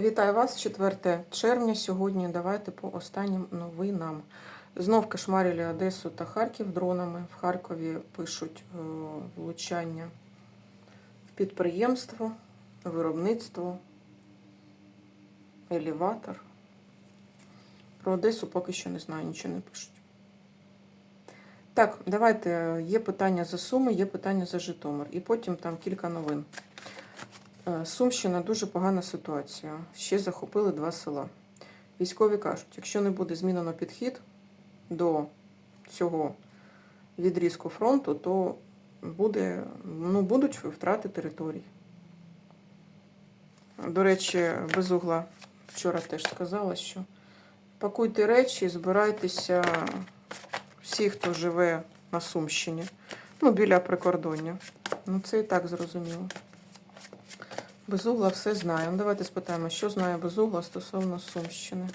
Вітаю вас, 4 червня. Сьогодні давайте по останнім новинам. Знов кошмарили Одесу та Харків дронами. В Харкові пишуть е, влучання в підприємство, виробництво, елеватор. Про Одесу поки що не знаю, нічого не пишуть. Так, давайте. Є питання за Суми, є питання за Житомир. І потім там кілька новин. Е, Сумщина дуже погана ситуація. Ще захопили два села. Військові кажуть, якщо не буде змінено підхід до цього відрізку фронту, то буде, ну, будуть втрати територій. До речі, Безугла вчора теж сказала, що пакуйте речі, збирайтеся всі, хто живе на Сумщині, ну, біля прикордоння. Ну, це і так зрозуміло. Безугла все знає. Ну, давайте спитаємо, що знає Безугла стосовно Сумщини.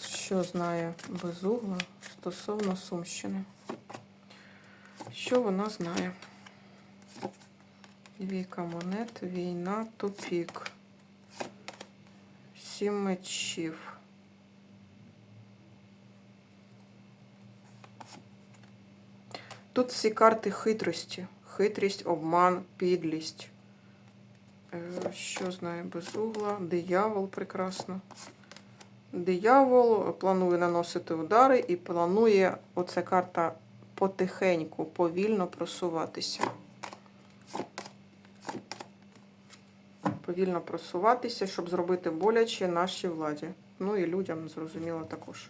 Що знає Безугла стосовно Сумщини? Що вона знає? Двійка монет, війна, тупік. Сім мечів. Тут всі карти хитрості. Хитрість, обман, підлість. Е, Що знає безугла? Диявол прекрасно. Диявол планує наносити удари і планує оця карта потихеньку, повільно просуватися. Повільно просуватися, щоб зробити боляче нашій владі. Ну і людям, зрозуміло, також.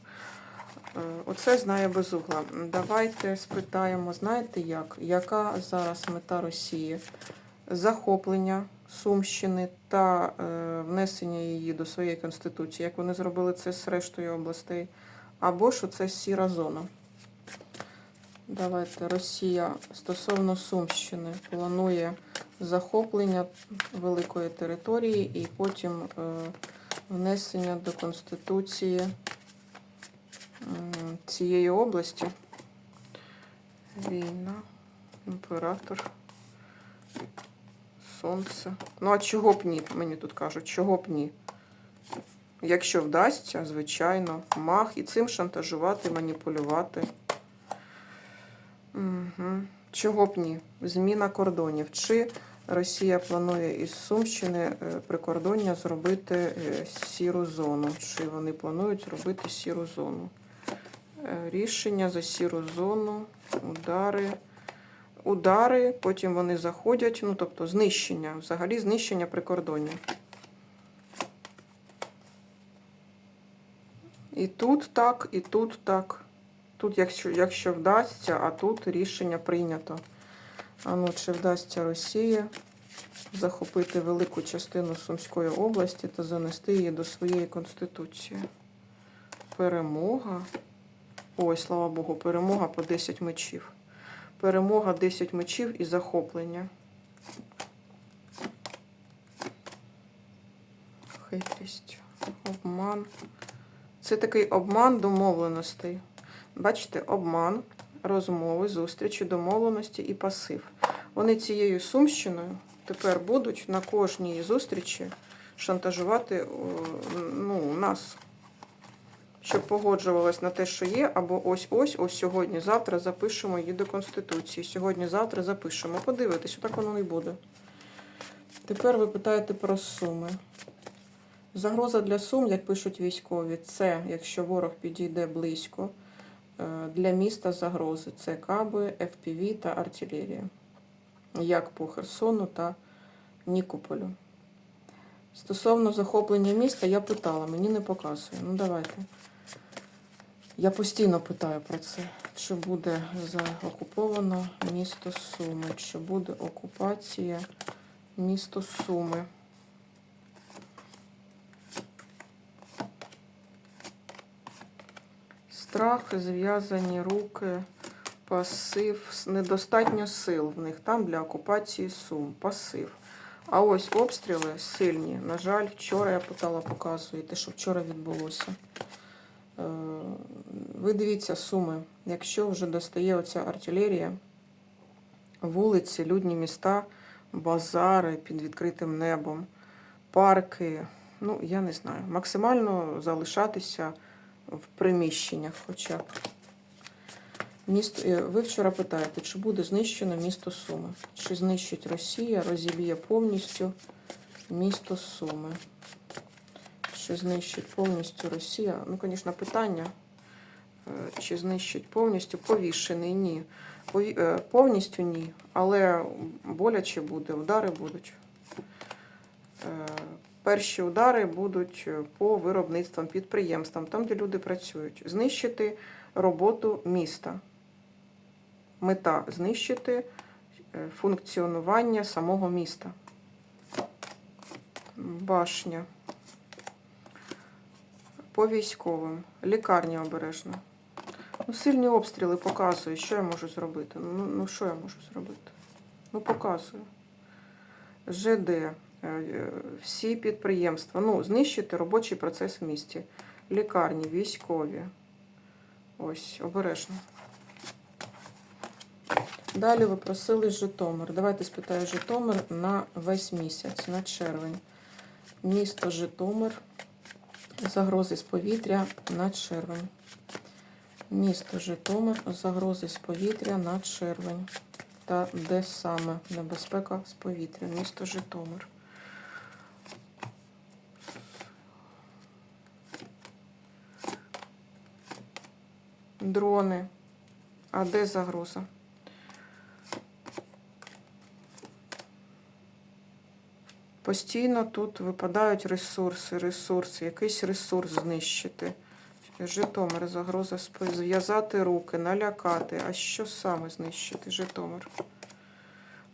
Е, Оце знає безугла. Давайте спитаємо, знаєте як? Яка зараз мета Росії? Захоплення Сумщини та е, внесення її до своєї конституції, як вони зробили це з рештою областей, або що це сіра зона. Давайте Росія стосовно Сумщини планує захоплення великої території і потім е, внесення до Конституції цієї області. Війна, імператор. Сонце. Ну, а чого б ні? Мені тут кажуть, чого б ні? Якщо вдасться, звичайно, мах і цим шантажувати, маніпулювати. Угу. Чого б ні? Зміна кордонів. Чи Росія планує із Сумщини е, прикордоння зробити е, сіру зону? Чи вони планують зробити сіру зону? Е, Рішення за сіру зону, удари удари, потім вони заходять, ну тобто знищення, взагалі знищення прикордоння. І тут так, і тут так. Тут, якщо, якщо вдасться, а тут рішення прийнято. А ну, чи вдасться Росії захопити велику частину Сумської області та занести її до своєї конституції? Перемога. Ой, слава Богу, перемога по 10 мечів. Перемога 10 мечів і захоплення. Хитрість, обман. Це такий обман домовленостей. Бачите, обман, розмови, зустрічі, домовленості і пасив. Вони цією сумщиною тепер будуть на кожній зустрічі шантажувати ну, нас щоб погоджувалась на те, що є, або ось-ось, ось сьогодні, завтра запишемо її до Конституції. Сьогодні-завтра запишемо. Подивитись, так воно не буде. Тепер ви питаєте про суми. Загроза для сум, як пишуть військові, це якщо ворог підійде близько. Е, Для міста загрози це каби, FPV та артилерія. Як по Херсону та Нікополю. Стосовно захоплення міста, я питала, мені не показує. Ну, давайте. Я постійно питаю про це. Чи буде заокуповано місто Суми? Чи буде окупація місто Суми? Страх, зв'язані руки, пасив, недостатньо сил в них там для окупації Сум. Пасив. А ось обстріли сильні. На жаль, вчора я питала, показує те, що вчора відбулося. Е, Ви дивіться суми, якщо вже достає оця артилерія, вулиці, людні міста, базари під відкритим небом, парки, ну, я не знаю, максимально залишатися в приміщеннях хоча. Місто, е, ви вчора питаєте, чи буде знищено місто Суми? Чи знищить Росія, розіб'є повністю місто Суми? Чи знищить повністю Росія? Ну, звісно, питання. е, Чи знищить повністю повішений? Ні. Е, Повністю ні. Але боляче буде, удари будуть. Е, Перші удари будуть по виробництвам, підприємствам, там, де люди працюють. Знищити роботу міста. Мета знищити функціонування самого міста. Башня. По військовим. Лікарня обережно. Ну, сильні обстріли показують, що я можу зробити. Ну, ну що я можу зробити? Ну, показую. ЖД, е, всі підприємства. Ну, знищити робочий процес в місті. Лікарні, військові. Ось, обережно. Далі ви просили Житомир. Давайте спитаю Житомир на весь місяць, на червень. Місто Житомир. Загрози з повітря на червень. Місто Житомир. Загрози з повітря на червень. Та де саме небезпека з повітря? Місто Житомир. Дрони. А де загроза? Постійно тут випадають ресурси, ресурси, якийсь ресурс знищити. Житомир, загроза зв'язати руки, налякати. А що саме знищити? Житомир.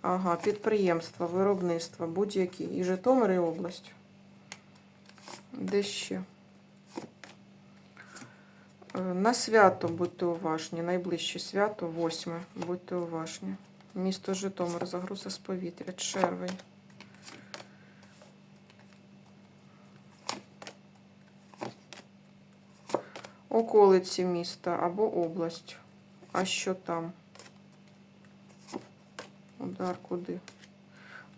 Ага, підприємства, виробництва, будь-які. І Житомир, і область. Де ще? Е, На свято будьте уважні. Найближче свято, восьме. Будьте уважні. Місто Житомир, загроза з повітря, червень. Околиці міста або область. А що там? Удар куди?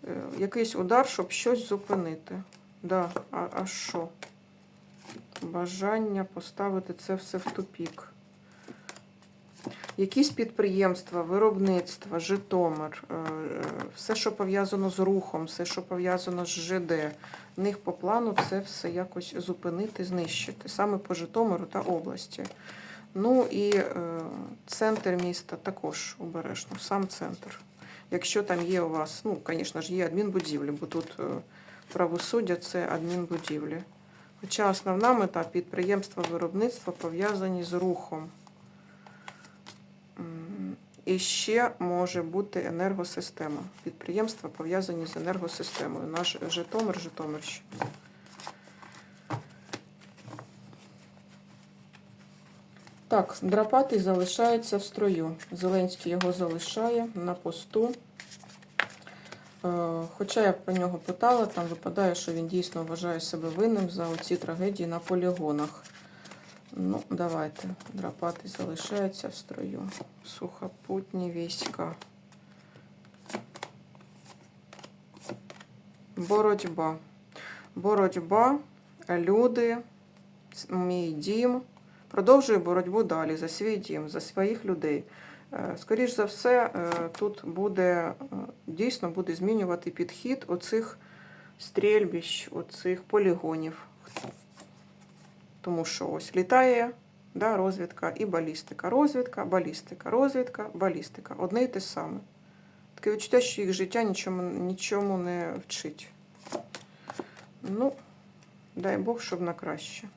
Е, Якийсь удар, щоб щось зупинити. Да, а, а що? Бажання поставити це все в тупік. Якісь підприємства, виробництва, Житомир, е, е, все, що пов'язано з рухом, все, що пов'язано з ЖД, в них по плану це все якось зупинити, знищити, саме по Житомиру та області. Ну і е, центр міста також обережно, сам центр. Якщо там є у вас, ну, звісно ж, є адмінбудівлі, бо тут правосуддя це адмінбудівлі. Хоча основна мета підприємства виробництва пов'язані з рухом. І ще може бути енергосистема. Підприємства пов'язані з енергосистемою. Наш Житомир, Житомирщина. Так, Драпатий залишається в строю. Зеленський його залишає на посту. Е, Хоча я про нього питала, там випадає, що він дійсно вважає себе винним за оці трагедії на полігонах. Ну, давайте. Драпатий залишається в строю. Сухопутні війська. Боротьба. Боротьба, люди, мій дім. Продовжує боротьбу далі за свій дім, за своїх людей. Е, Скоріш за все, е, тут буде е, дійсно буде змінювати підхід оцих стрільбищ, оцих полігонів. Тому що ось літає да, розвідка і балістика. Розвідка, балістика, розвідка, балістика. Одне й те саме. Таке відчуття, що їх життя нічому, нічому не вчить. Ну, дай Бог, щоб на краще.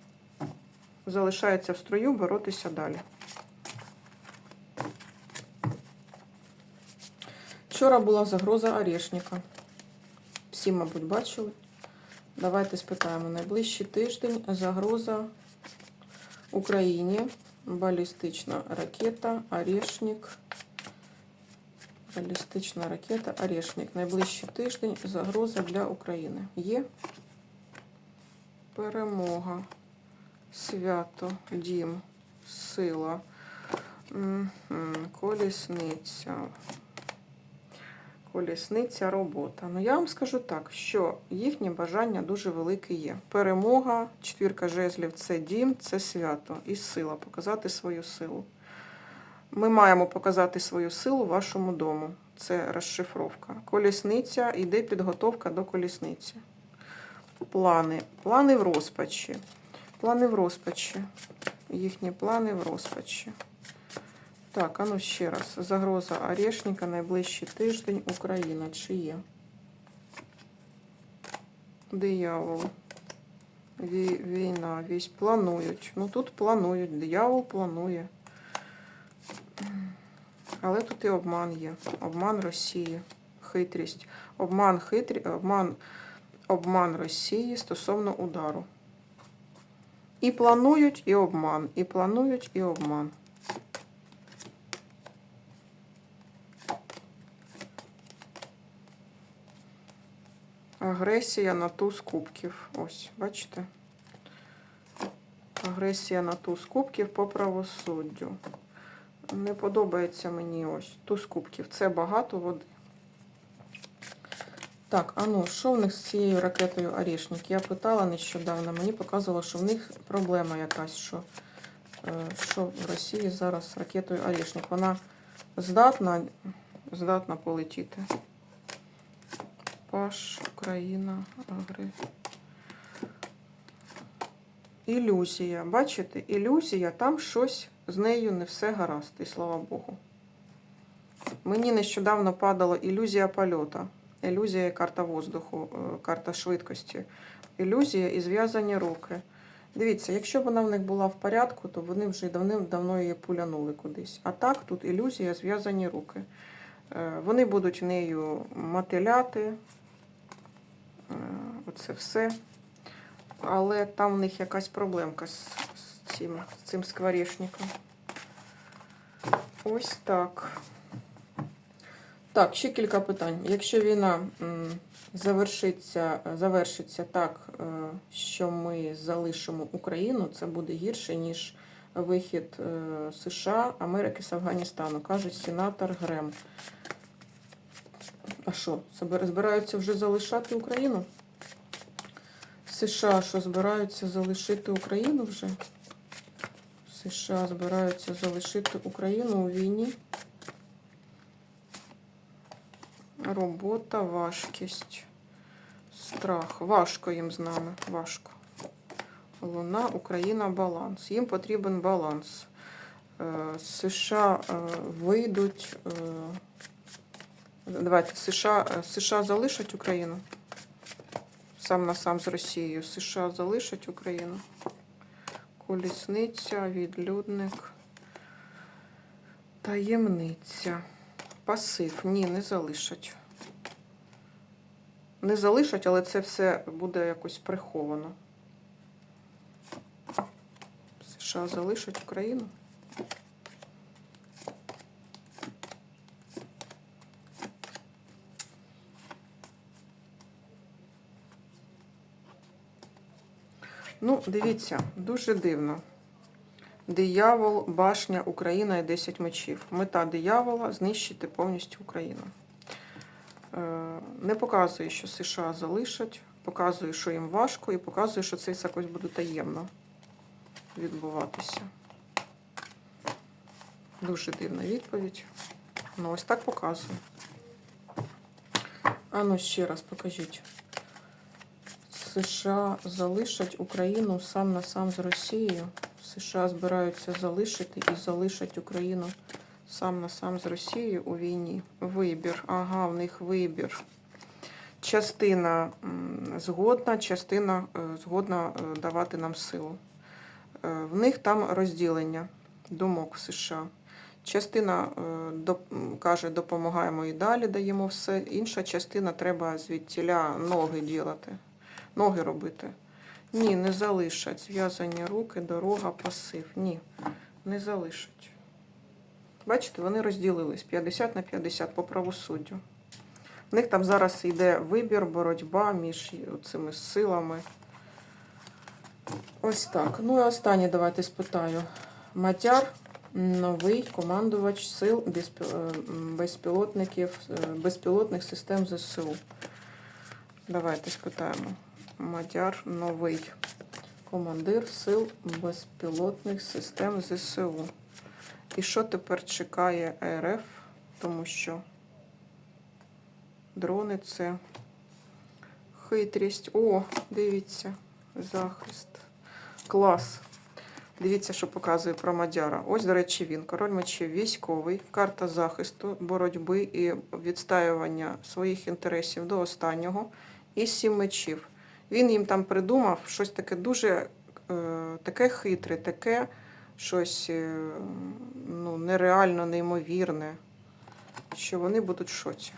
Залишається в строю боротися далі. Вчора була загроза Орешника. Всі, мабуть, бачили. Давайте спитаємо. Найближчий тиждень загроза Україні. Балістична ракета, Орешник. Балістична ракета, Орешник. Найближчий тиждень загроза для України. Є перемога, свято, дім, сила, колісниця. Колісниця, робота. Ну, я вам скажу так, що їхнє бажання дуже велике є. Перемога, четвірка жезлів це дім, це свято і сила, показати свою силу. Ми маємо показати свою силу вашому дому. Це розшифровка. Колісниця, йде підготовка до колісниці. Плани. Плани в розпачі. Плани в розпачі. Їхні плани в розпачі. Так, а ну ще раз. Загроза Орешника, найближчий тиждень, Україна. Чи є? Диявол. Війна, вісь. Планують. Ну тут планують. Диявол планує. Але тут і обман є. Обман Росії. Хитрість. Обман хитрі... обман, обман Росії стосовно удару. І планують, і обман. І планують, і обман. Агресія на туз кубків. Ось, бачите? Агресія на туз кубків по правосуддю. Не подобається мені ось туз кубків. Це багато води. Так, а ну, що в них з цією ракетою Орешник? Я питала нещодавно, мені показувало, що в них проблема якась, що, е, що в Росії зараз з ракетою Орешник. Вона здатна, здатна полетіти. Паш, Україна, Агри. Ілюзія. Бачите, ілюзія, там щось з нею не все гаразд, і слава Богу. Мені нещодавно падала ілюзія польота. Ілюзія карта воздуху, е, карта швидкості. Ілюзія і зв'язані руки. Дивіться, якщо б вона в них була в порядку, то вони вже давним-давно її пулянули кудись. А так, тут ілюзія, зв'язані руки. Е, Вони будуть нею мотиляти. Е, Оце все. Але там в них якась проблемка з, з цим, з цим скворечником. Ось так. Так, ще кілька питань. Якщо війна завершиться, завершиться так, е, що ми залишимо Україну, це буде гірше, ніж вихід е, США, Америки з Афганістану, каже сенатор Грем. А що, збираються вже залишати Україну? США що збираються залишити Україну вже? США збираються залишити Україну у війні. Робота, важкість, страх. Важко їм з нами. Важко. Луна, Україна, баланс. Їм потрібен баланс. Е, США е, вийдуть. е, Давайте, США, США залишать Україну. Сам на сам з Росією. США залишать Україну. Колісниця, відлюдник. Таємниця. Пасив. Ні, не залишать. Не залишать, але це все буде якось приховано. США залишать Україну. Ну, дивіться, дуже дивно. Диявол, башня, Україна і 10 мечів. Мета диявола знищити повністю Україну. Е, Не показує, що США залишать, показує, що їм важко, і показує, що це якось буде таємно відбуватися. Дуже дивна відповідь. Ну, ось так показує. А ну ще раз покажіть. США залишать Україну сам на сам з Росією. США збираються залишити і залишать Україну сам на сам з Росією у війні. Вибір. Ага, в них вибір. Частина згодна, частина е, згодна е, давати нам силу. Е, В них там розділення думок в США. Частина е, каже, допомагаємо і далі, даємо все. Інша частина треба звідтіля ноги ділати, ноги робити. Ні, не залишать. Зв'язані руки, дорога, пасив. Ні, не залишать. Бачите, вони розділились 50 на 50 по правосуддю. В них там зараз йде вибір, боротьба між цими силами. Ось так. Ну і останнє давайте спитаю. Матяр Новий командувач сил е, безпілотників, е, безпілотних систем ЗСУ. Давайте спитаємо. Мадяр новий командир сил безпілотних систем ЗСУ. І що тепер чекає РФ? Тому що дрони це хитрість. О, дивіться, захист. Клас. Дивіться, що показує про Мадяра. Ось, до речі, він. Король мечів військовий, карта захисту, боротьби і відстаювання своїх інтересів до останнього. І сім мечів. Він їм там придумав щось таке дуже е, таке хитре, таке щось е, ну, нереально неймовірне, що вони будуть в шоці.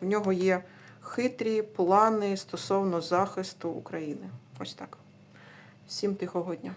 В нього є хитрі плани стосовно захисту України. Ось так. Всім тихого дня.